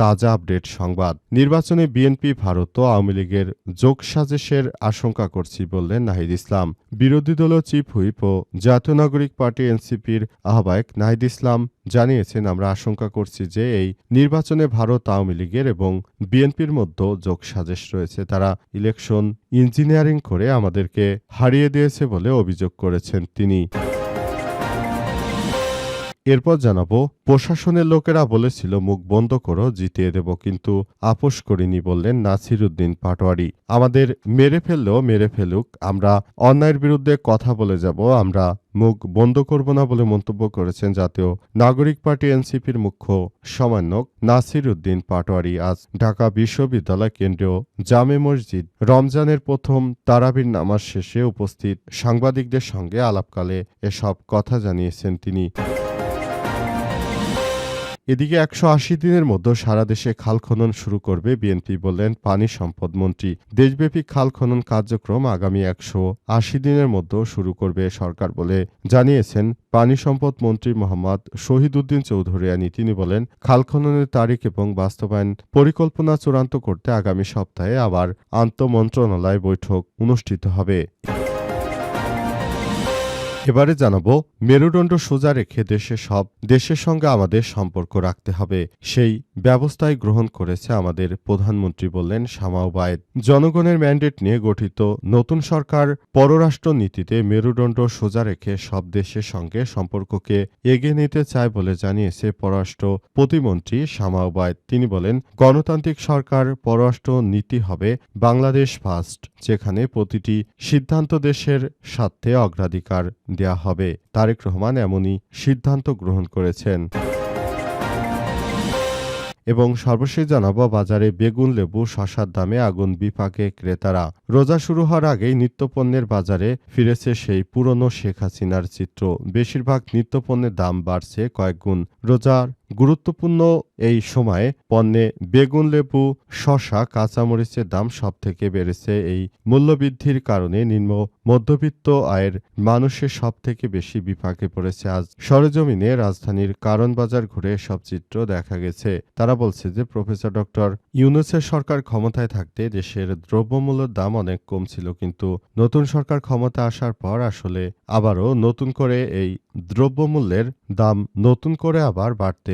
তাজা আপডেট সংবাদ। নির্বাচনে বিএনপি, ভারত ও আওয়ামী লীগের যোগসাজেশের আশঙ্কা করছি বললেন নাহিদ ইসলাম। বিরোধী দলীয় চিফ হুইপ ও জাতীয় নাগরিক পার্টি এনসিপির আহ্বায়ক নাহিদ ইসলাম জানিয়েছেন, আমরা আশঙ্কা করছি যে এই নির্বাচনে ভারত আওয়ামী লীগের এবং বিএনপির মধ্যে যোগসাজেশ রয়েছে। তারা ইলেকশন ইঞ্জিনিয়ারিং করে আমাদেরকে হারিয়ে দিয়েছে বলে অভিযোগ করেছেন তিনি। এরপর জানাব, প্রশাসনের লোকেরা বলেছিল, মুখ বন্ধ করো, জিতিয়ে দেব, কিন্তু আপোষ করিনি বললেন নাসির উদ্দিন পাটোয়ারি। আমাদের মেরে ফেললেও মেরে ফেলুক, আমরা অন্যায়ের বিরুদ্ধে কথা বলে যাব, আমরা মুখ বন্ধ করব না বলে মন্তব্য করেছেন জাতীয় নাগরিক পার্টি এনসিপির মুখ্য সমন্বয়ক নাসির উদ্দিন পাটোয়ারি। আজ ঢাকা বিশ্ববিদ্যালয় কেন্দ্রীয় জামে মসজিদ রমজানের প্রথম তারাবির নামাজ শেষে উপস্থিত সাংবাদিকদের সঙ্গে আলাপকালে এসব কথা জানিয়েছেন তিনি। এদিকে একশো আশি দিনের মধ্যে সারা দেশে খাল খনন শুরু করবে বিএনপি বললেন পানি সম্পদ মন্ত্রী। দেশব্যাপী খাল খনন কার্যক্রম আগামী একশো আশি দিনের মধ্যে শুরু করবে সরকার বলে জানিয়েছেন পানি সম্পদ মন্ত্রী মোহাম্মদ শহীদুদ্দিন চৌধুরিয়ানি তিনি বলেন, খাল খননের তারিখ এবং বাস্তবায়ন পরিকল্পনা চূড়ান্ত করতে আগামী সপ্তাহে আবার আন্তঃমন্ত্রণালয় বৈঠক অনুষ্ঠিত হবে। এবারে জানাব মেরুদণ্ড সোজা রেখে দেশে সব, দেশের সঙ্গে আমাদের সম্পর্ক রাখতে হবে। সেই ব্যবস্থাই গ্রহণ করেছে আমাদের প্রধানমন্ত্রী বললেন শামাউবায়েদ জনগণের ম্যান্ডেট নিয়ে গঠিত নতুন সরকার পররাষ্ট্র নীতিতে মেরুদণ্ড সোজা রেখে সব দেশের সঙ্গে সম্পর্ককে এগিয়ে নিতে চায় বলে জানিয়েছে পররাষ্ট্র প্রতিমন্ত্রী শামাউবায়েদ তিনি বলেন, গণতান্ত্রিক সরকার পররাষ্ট্র নীতি হবে বাংলাদেশ ফার্স্ট, যেখানে প্রতিটি সিদ্ধান্ত দেশের স্বার্থে অগ্রাধিকার দেয়া হবে। তারেক রহমান এমনই সিদ্ধান্ত গ্রহণ করেছেন। এবং সর্বশেষ জানাব, বাজারে বেগুন, লেবু, শশার দামে আগুন বিপাকে ক্রেতারা। রোজা শুরু হওয়ার আগেই নিত্যপণ্যের বাজারে ফিরেছে সেই পুরনো শেখ হাসিনার চিত্র। বেশিরভাগ নিত্যপণ্যের দাম বাড়ছে কয়েকগুণ রোজার গুরুত্বপূর্ণ এই সময়ে পণ্যে বেগুন লেবু শশা কাঁচামরিচের দাম সবথেকে বেড়েছে এই মূল্যবৃদ্ধির কারণে নিম্ন মধ্যবিত্ত আয়ের মানুষের সবথেকে বেশি বিপাকে পড়েছে। আজ সরেজমিনে রাজধানীর কারণ বাজার ঘুরে সব চিত্র দেখা গেছে। তারা বলছে যে, প্রফেসর ডক্টর ইউনুসের সরকার ক্ষমতায় থাকতে দেশের দ্রব্যমূল্যের দাম অনেক কম ছিল, কিন্তু নতুন সরকার ক্ষমতা আসার পর আসলে আবারও নতুন করে এই দ্রব্যমূল্যের দাম নতুন করে আবার বাড়তে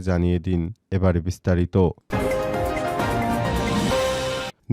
জানিয়ে দিন এবারে বিস্তারিত।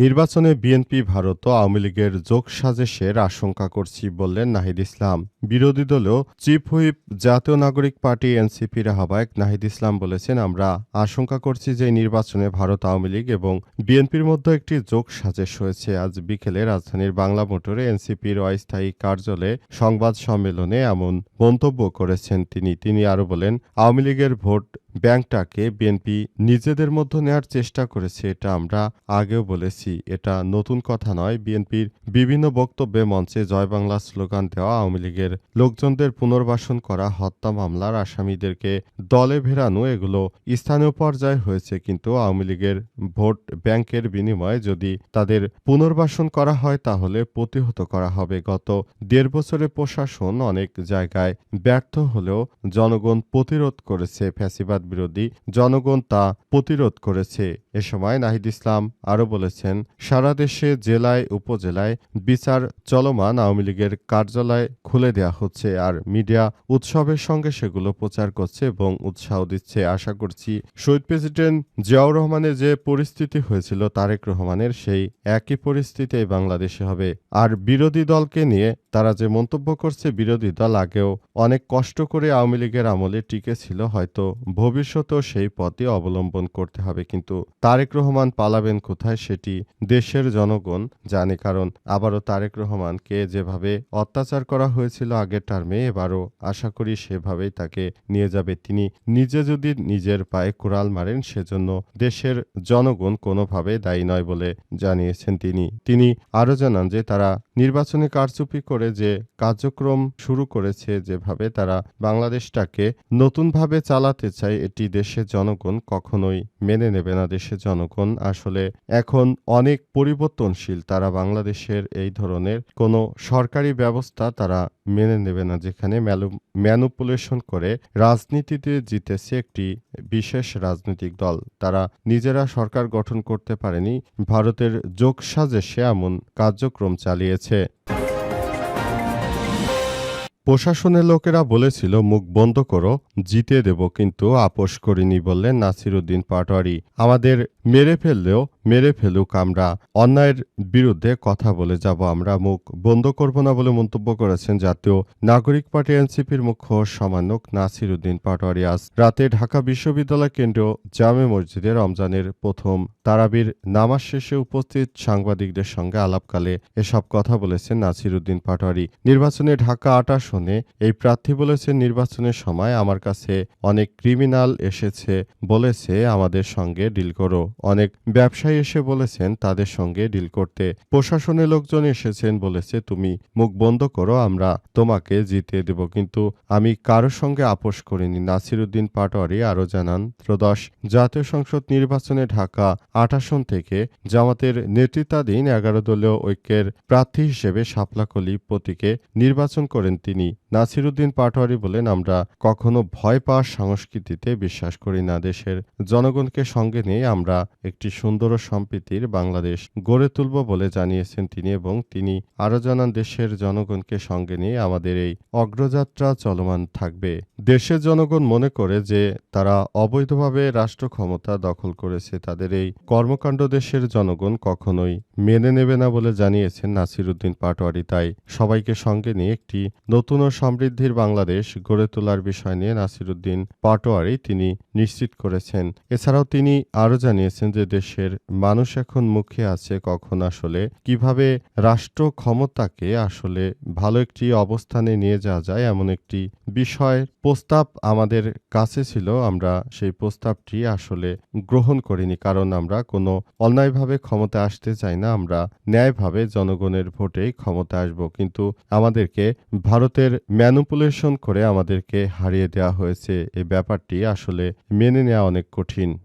নির্বাচনে বিএনপি, ভারত ও আওয়ামী লীগের যোগসাজেশের আশঙ্কা করছি বললেন নাহিদ ইসলাম। বিরোধী দলও চিফ হুইপ জাতীয় নাগরিক পার্টি এনসিপির আহ্বায়ক নাহিদ ইসলাম বলেছেন, আমরা আশঙ্কা করছি যে নির্বাচনে ভারত আওয়ামী লীগ এবং বিএনপির মধ্যে একটি যোগ সাজেশ হয়েছে। আজ বিকেলে রাজধানীর বাংলা মোটরে এনসিপির অস্থায়ী কার্যালয়ে সংবাদ সম্মেলনে এমন মন্তব্য করেছেন তিনি। তিনি আরও বলেন, আওয়ামী লীগের ভোট ব্যাংকটাকে বিএনপি নিজেদের মধ্যে নেয়ার চেষ্টা করেছে, এটা আমরা আগেও বলেছি। এটা নতুন কথা নয়। বিএনপির বিভিন্ন বক্তব্যে মঞ্চে জয় বাংলা স্লোগান দেওয়া আওয়ামী লীগের লোকজনদের পুনর্বাসন করা, হত্যা মামলার আসামিদেরকে দলে ভেরানো, এগুলো স্থানীয় পর্যায়ে হয়েছে। কিন্তু আওয়ামী লীগের ভোট ব্যাংকের বিনিময়ে যদি তাদের পুনর্বাসন করা হয়, তাহলে প্রতিহত করা হবে। গত দেড় বছরে প্রশাসন অনেক জায়গায় ব্যর্থ হলেও জনগণ প্রতিরোধ করেছে, ফ্যাসিবাদ ফ্যাসিবাদ বিরোধী জনগণ তা প্রতিরোধ করেছে। এ সময় নাহিদ ইসলাম আরও বলেছেন, সারা দেশে জেলায়, উপজেলায় বিচার চলমান আওয়ামী লীগের কার্যালয় খুলে দেওয়া হচ্ছে আর মিডিয়া উৎসবের সঙ্গে সেগুলো প্রচার করছে এবং উৎসাহ দিচ্ছে। আশা করছি শহীদ প্রেসিডেন্ট জিয়াউর রহমানের যে পরিস্থিতি হয়েছিল তারেক রহমানের সেই একই পরিস্থিতি বাংলাদেশে হবে। আর বিরোধী দলকে নিয়ে তারা যে মন্তব্য করছে বিরোধী দল আগেও অনেক কষ্ট করে আওয়ামী লীগের আমলে টিকে ছিল, হয়তো ভবিষ্যতেও সেই পথে অবলম্বন করতে হবে। কিন্তু তারেক রহমান পালাবেন কোথায় সেটি দেশের জনগণ জানে। কারণ আবারও তারেক রহমানকে যেভাবে অত্যাচার করা হয়েছিল আগের টার্মে, এবারও আশা করি সেভাবেই তাকে নিয়ে যাবে। তিনি নিজে যদি নিজের পায়ে কুড়াল মারেন, সেজন্য দেশের জনগণ কোনোভাবে দায়ী নয় বলে জানিয়েছেন তিনি। তিনি আরও জানান যে তারা নির্বাচনী কারচুপি করে যে কার্যক্রম শুরু করেছে যেভাবে তারা বাংলাদেশটাকে নতুনভাবে চালাতে চায়, এটি দেশের জনগণ কখনোই মেনে নেবে না। দেশের জনগণ আসলে এখন অনেক পরিবর্তনশীল। তারা বাংলাদেশের এই ধরনের কোনো সরকারি ব্যবস্থা তারা মেনে নেবে না, যেখানে ম্যানুপুলেশন করে রাজনীতিতে জিতেছে একটি বিশেষ রাজনৈতিক দল। তারা নিজেরা সরকার গঠন করতে পারেনি, ভারতের যোগসাজেশে এমন কার্যক্রম চালিয়েছে। প্রশাসনের লোকেরা বলেছিল, মুখ বন্ধ করো, জিতে দেব, কিন্তু আপোষ করিনি বললেন নাসির উদ্দিন পাটোয়ারি। আমাদের মেরে ফেললেও মেরে ফেলুক, আমরা অন্যায়ের বিরুদ্ধে কথা বলে যাব, আমরা মুখ বন্ধ করব না বলে মন্তব্য করেছেন জাতীয় নাগরিক পার্টি এনসিপির মুখ্য সমানক নাসির উদ্দিন পাটোয়ারি। আজ রাতে ঢাকা বিশ্ববিদ্যালয় কেন্দ্র জামে মসজিদে রমজানের প্রথম তারাবির নামাজ শেষে উপস্থিত সাংবাদিকদের সঙ্গে আলাপকালে এসব কথা বলেছেন নাসির উদ্দিন পাটোয়ারি। নির্বাচনে ঢাকা আট আসনে এই প্রার্থী বলেছেন, নির্বাচনের সময় আমার কাছে অনেক ক্রিমিনাল এসেছে বলেছে, আমাদের সঙ্গে ডিল করো। অনেক ব্যবসায়ী এসে বলেছেন, তাদের সঙ্গে ডিল করতে প্রশাসনের লোকজন এসেছেন বলেছে, তুমি মুখ বন্ধ করো, আমরা তোমাকে জিতিয়ে দেব। কিন্তু আমি কারোর সঙ্গে আপোষ করিনি। নাসিরুদ্দিন পাটোয়ারি আরও জানান, ত্রয়োদশ জাতীয় সংসদ নির্বাচনে ঢাকা আট আসন থেকে জামাতের নেতৃত্বাধীন এগারো দলীয় ঐক্যের প্রার্থী হিসেবে শাপলাকলি প্রতীকে নির্বাচন করেন তিনি। নাসিরুদ্দিন পাটোয়ারি বলেন, আমরা কখনো ভয় পাওয়ার সংস্কৃতিতে বিশ্বাস করি না। দেশের জনগণকে সঙ্গে নিয়ে আমরা একটি সুন্দর সম্প্রীতির বাংলাদেশ গড়ে তুলব বলে জানিয়েছেন তিনি এবং তিনি আরও জানান, দেশের জনগণকে সঙ্গে নিয়ে আমাদের এই অগ্রযাত্রা চলমান থাকবে। দেশের জনগণ মনে করে যে তারা অবৈধভাবে রাষ্ট্র ক্ষমতা দখল করেছে। তাদের এই কর্মকাণ্ড দেশের জনগণ কখনোই মেনে নেবে না বলে জানিয়েছেন নাসিরুদ্দিন পাটোয়ারি। তাই সবাইকে সঙ্গে নিয়ে একটি নতুন ও সমৃদ্ধির বাংলাদেশ গড়ে তোলার বিষয় নিয়ে নাসিরুদ্দিন পাটোয়ারি তিনি নিশ্চিত করেছেন। এছাড়াও তিনি আরও জানিয়েছেন যে দেশের মানুষ এখন মুখে আছে কখন আসলে? কীভাবে রাষ্ট্র ক্ষমতাকে আসলে ভালো একটি অবস্থানে নিয়ে যাওয়া যায়? এমন একটি বিষয়, প্রস্তাব আমাদের কাছে ছিল। আমরা সেই প্রস্তাবটি আসলে গ্রহণ করিনি কারণ আমরা কোনো অন্যায়ভাবে ক্ষমতা আসতে চাই না। আমরা ন্যায়ভাবে জনগণের ভোটেই ক্ষমতা আসব। কিন্তু আমাদেরকে ভারতের ম্যানুপুলেশন করে আমাদেরকে হারিয়ে দেওয়া হয়েছে। এই ব্যাপারটি আসলে মেনে নেওয়া অনেক কঠিন।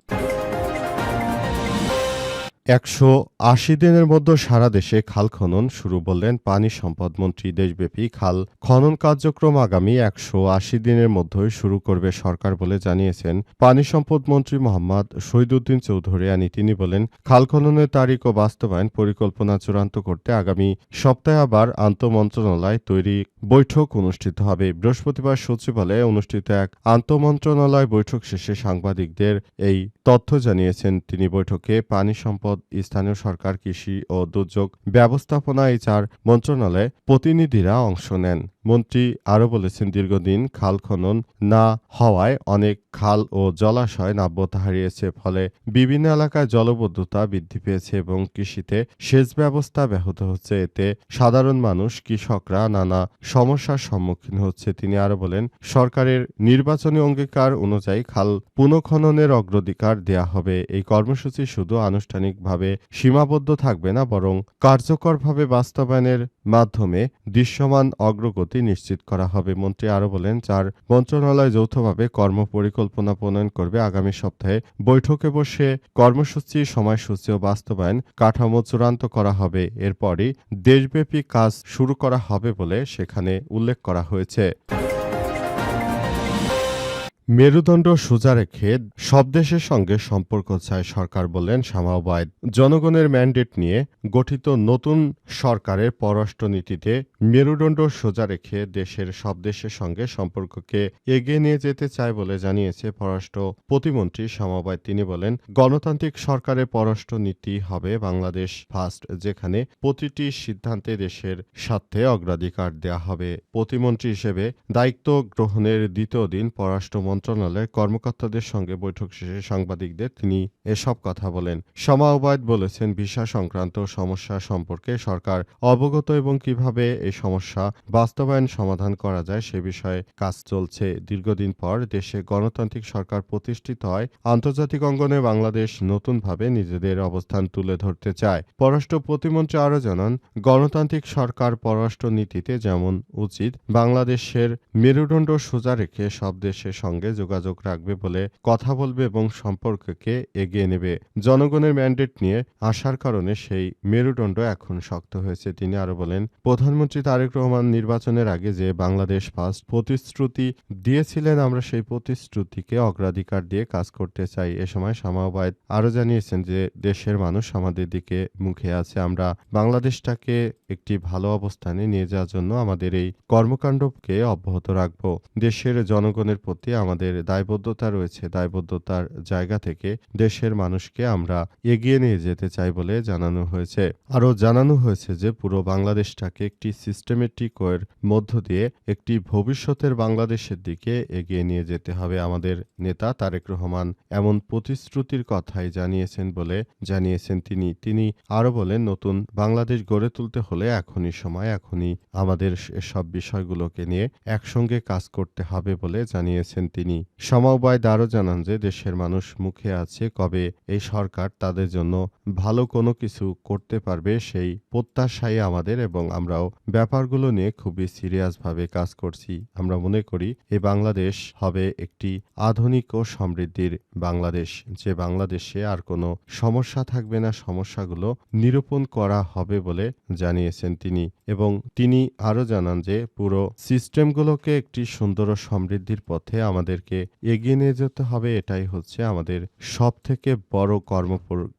একশো আশি দিনের মধ্যে সারা দেশে খাল খনন শুরু বললেন পানি সম্পদ মন্ত্রী। দেশব্যাপী খাল খনন কার্যক্রম আগামী একশো আশি দিনের মধ্যেই শুরু করবে সরকার বলে জানিয়েছেন পানি সম্পদ মন্ত্রী মোহাম্মদ শহীদুদ্দিন চৌধুরী। আনি তিনি বলেন, খাল খননের তারিখ ও বাস্তবায়ন পরিকল্পনা চূড়ান্ত করতে আগামী সপ্তাহে আবার আন্তঃমন্ত্রণালয় তৈরি বৈঠক অনুষ্ঠিত হবে। বৃহস্পতিবার সচিবালয়ে অনুষ্ঠিত এক আন্তঃমন্ত্রণালয় বৈঠক শেষে সাংবাদিকদের এই তথ্য জানিয়েছেন তিনি। বৈঠকে পানি সম্পদ, স্থানীয় সরকার, কৃষি ও দুর্যোগ ব্যবস্থাপনা এই চার মন্ত্রণালয়ে প্রতিনিধিরা অংশ নেন। মন্ত্রী আরও বলেছেন, দীর্ঘদিন খাল খনন না হওয়ায় অনেক খাল ও জলাশয় নাব্যতা হারিয়েছে, ফলে বিভিন্ন এলাকায় জলবদ্ধতা বৃদ্ধি পেয়েছে এবং কৃষিতে সেচ ব্যবস্থা ব্যাহত হচ্ছে। এতে সাধারণ মানুষ, কৃষকরা নানা সমস্যার সম্মুখীন হচ্ছে, তিনি আরও বলেন, সরকারের নির্বাচনী অঙ্গীকার অনুযায়ী খাল পুনঃখননের অগ্রাধিকার দেয়া হবে। এই কর্মসূচি শুধু আনুষ্ঠানিকভাবে সীমাবদ্ধ থাকবে না, বরং কার্যকরভাবে বাস্তবায়নের মাধ্যমে দৃশ্যমান অগ্রগতি নিশ্চিত করা হবে। মন্ত্রী আরও বলেন, চার মন্ত্রণালয় যৌথভাবে কর্ম পরিকল্পনা প্রণয়ন করবে। আগামী সপ্তাহে বৈঠকে বসে কর্মসূচি, সময়সূচি ও বাস্তবায়ন কাঠামো চূড়ান্ত করা হবে। এরপরই দেশব্যাপী কাজ শুরু করা হবে বলে সেখানে উল্লেখ করা হয়েছে। মেরুদণ্ড সোজা রেখে সব দেশের সঙ্গে সম্পর্ক চায় সরকার বললেন শামা ওবায়দ। জনগণের ম্যান্ডেট নিয়ে গঠিত নতুন সরকারের পররাষ্ট্রনীতিতে মেরুদণ্ড সোজা রেখে দেশের সব দেশের সঙ্গে সম্পর্ককে এগিয়ে নিয়ে যেতে চায় বলে জানিয়েছে পররাষ্ট্র প্রতিমন্ত্রী শামা ওবায়দ। তিনি বলেন, গণতান্ত্রিক সরকারের পররাষ্ট্র নীতি হবে বাংলাদেশ ফার্স্ট যেখানে প্রতিটি সিদ্ধান্তে দেশের স্বার্থে অগ্রাধিকার দেয়া হবে। প্রতিমন্ত্রী হিসেবে দায়িত্ব গ্রহণের দ্বিতীয় দিন পররাষ্ট্র মন্ত্রণালয়ের কর্মকর্তাদের সঙ্গে বৈঠক শেষে সাংবাদিকদের তিনি এসব কথা বলেন। শামা ওবায়দ বলেছেন, ভিসা সংক্রান্ত সমস্যা সম্পর্কে সরকার অবগত এবং কীভাবে এই সমস্যা বাস্তবায়ন সমাধান করা যায় সে বিষয়ে কাজ চলছে। দীর্ঘদিন পর দেশে গণতান্ত্রিক সরকার প্রতিষ্ঠিত হয়, আন্তর্জাতিক অঙ্গনে বাংলাদেশ নতুনভাবে নিজেদের অবস্থান তুলে ধরতে চায়। পররাষ্ট্র প্রতিমন্ত্রী আরও জানান, গণতান্ত্রিক সরকার পররাষ্ট্র নীতিতে যেমন উচিত, বাংলাদেশের মেরুদণ্ড সোজা রেখে সব দেশের সঙ্গে যোগাযোগ রাখবে বলে কথা বলবে এবং সম্পর্ককে এগিয়ে নেবে। জনগণের ম্যান্ডেট নিয়ে আসার কারণে সেই মেরুদণ্ড এখন শক্ত হয়েছে, তিনি আরও বলেন। প্রধানমন্ত্রী তারেক রহমান নির্বাচনের আগে যে বাংলাদেশ ফার্স্ট প্রতিশ্রুতি দিয়েছিলেন, আমরা সেই প্রতিশ্রুতিকে অগ্রাধিকার দিয়ে কাজ করতে চাই। এ সময় সামাবায়দ আরও জানিয়েছেন যে, দেশের মানুষ আমাদের দিকে মুখে আছে, আমরা বাংলাদেশটাকে একটি ভালো অবস্থানে নিয়ে যাওয়ার জন্য আমাদের এই কর্মকাণ্ডকে অব্যাহত রাখব। দেশের জনগণের প্রতি আমাদের দায়বদ্ধতা রয়েছে, দায়বদ্ধতার জায়গা থেকে দেশের মানুষকে আমরা এগিয়ে নিয়ে যেতে চাই বলে জানানো হয়েছে। আরও জানানো হয়েছে যে, পুরো বাংলাদেশটাকে একটি সিস্টেমেটিক ওয়ের মধ্য দিয়ে একটি ভবিষ্যতের বাংলাদেশের দিকে এগিয়ে নিয়ে যেতে হবে আমাদের নেতা তারেক রহমান এমন প্রতিশ্রুতির কথাই জানিয়েছেন বলে জানিয়েছেন তিনি। তিনি আরও বলেন, নতুন বাংলাদেশ গড়ে তুলতে হলে এখনই সময়, এখনই আমাদের এসব বিষয়গুলোকে নিয়ে একসঙ্গে কাজ করতে হবে বলে জানিয়েছেন তিনি। সমবায় আরও জানান যে, দেশের মানুষ মুখে আছে কবে এই সরকার তাদের জন্য ভালো কোনো কিছু করতে পারবে সেই প্রত্যাশাই আমাদের এবং আমরাও ব্যাপারগুলো নিয়ে খুবই সিরিয়াসভাবে কাজ করছি। আমরা মনে করি এই বাংলাদেশ হবে একটি আধুনিক ও সমৃদ্ধির বাংলাদেশ। যে বাংলাদেশে আর কোনো সমস্যা থাকবে না, সমস্যাগুলো নিরূপণ করা হবে বলে জানিয়েছেন তিনি এবং তিনি আরও জানান যে, পুরো সিস্টেমগুলোকে একটি সুন্দর সমৃদ্ধির পথে আমাদেরকে এগিয়ে নিয়ে যেতে হবে, এটাই হচ্ছে আমাদের সব থেকে বড় কর্ম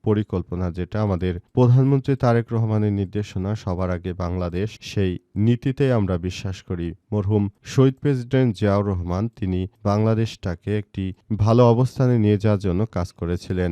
পরিকল্পনা, যেটা আমাদের প্রধানমন্ত্রী তারেক রহমানের নির্দেশনা, সবার আগে বাংলাদেশ, সেই নীতিতে আমরা বিশ্বাস করি। মরহুম শহীদ প্রেসিডেন্ট জিয়াউর রহমান, তিনি বাংলাদেশটাকে একটি ভালো অবস্থানে নিয়ে যাওয়ার জন্য কাজ করেছিলেন।